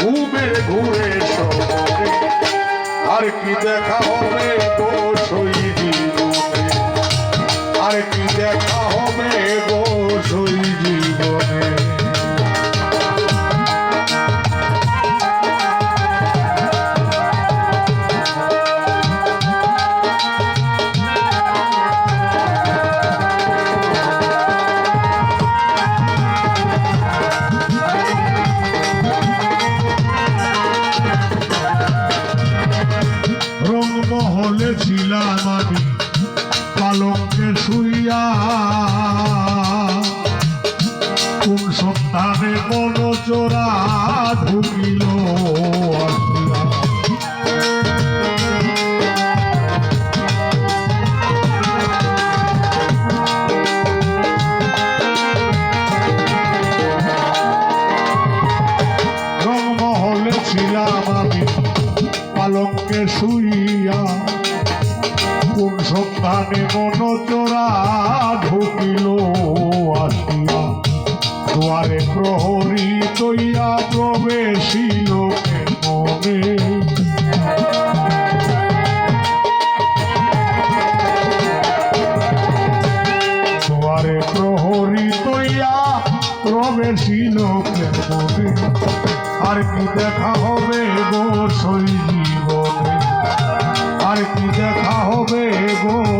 ঘুরে ঘুরে সপনে আর কি দেখা রংমহলে ছিলাম আমি পালককে শুইয়া। কোন সন্তানে কোন চোরা ঢুকিল মন চোরা ঢুকিল আসিয়া। দুয়ারে প্রহরী তৈয়া প্রবেশিল মনে দুয়ারে প্রহরী আর কি দেখা হবে গো সই জীবনে আর কি দেখা হবে গো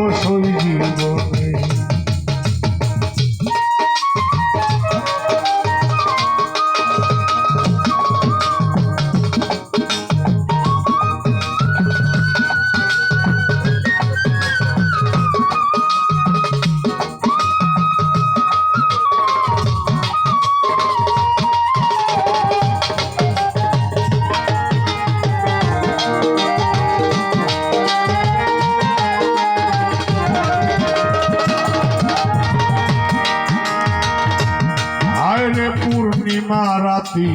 পূর্ণিমা রাতি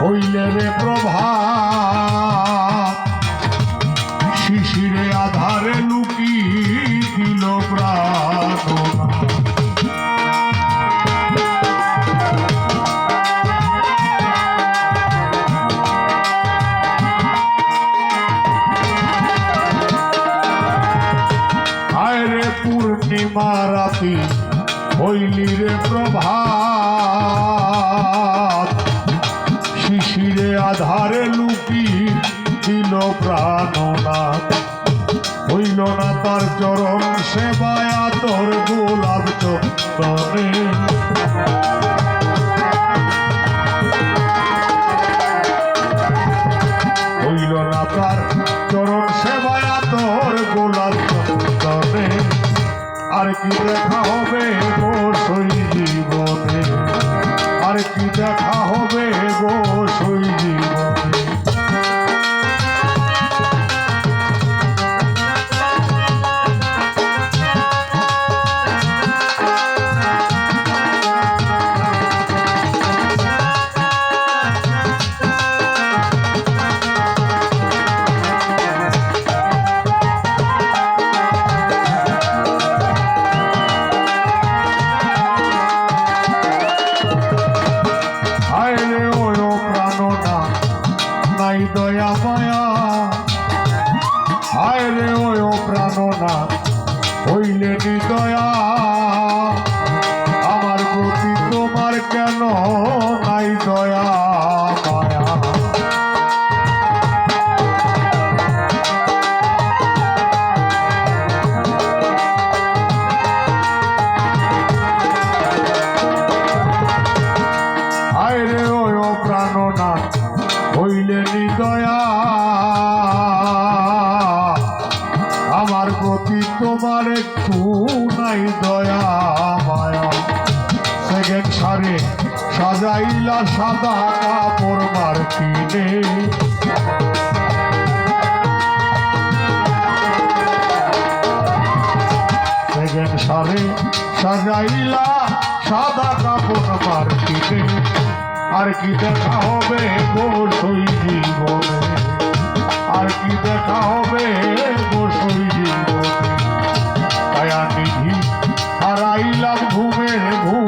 হইলে রে প্রভা শিশিরে আধারে লুকি দিল রে পূর্ণিমা রাতি হইলি রে শিশিরে আধারে লুকি দিল প্রাণনাথ। হইল না তার চরণ সেবায়া তোর গোলাপ চন্দনে হইল না তার চরণ সেবায়া তোর গোলাপ চন্দনে আর কি দেখা হবে দেখা প্রাণনা হইলে নিদয়া নাই দয়া মায়া। সেকেন্ড সারে, সাজাইলা সাদা কাপড় মার্কিনে সেকেন্ড সারে, সাজাইলা সাদা কাপড় মার্কেটে। আর কি দেখা হবে গোসই জীবনে? আর কি দেখা হবে গোসই জীবনে? ছায়া নিধি হারাইলাম ঘুমের ঘুম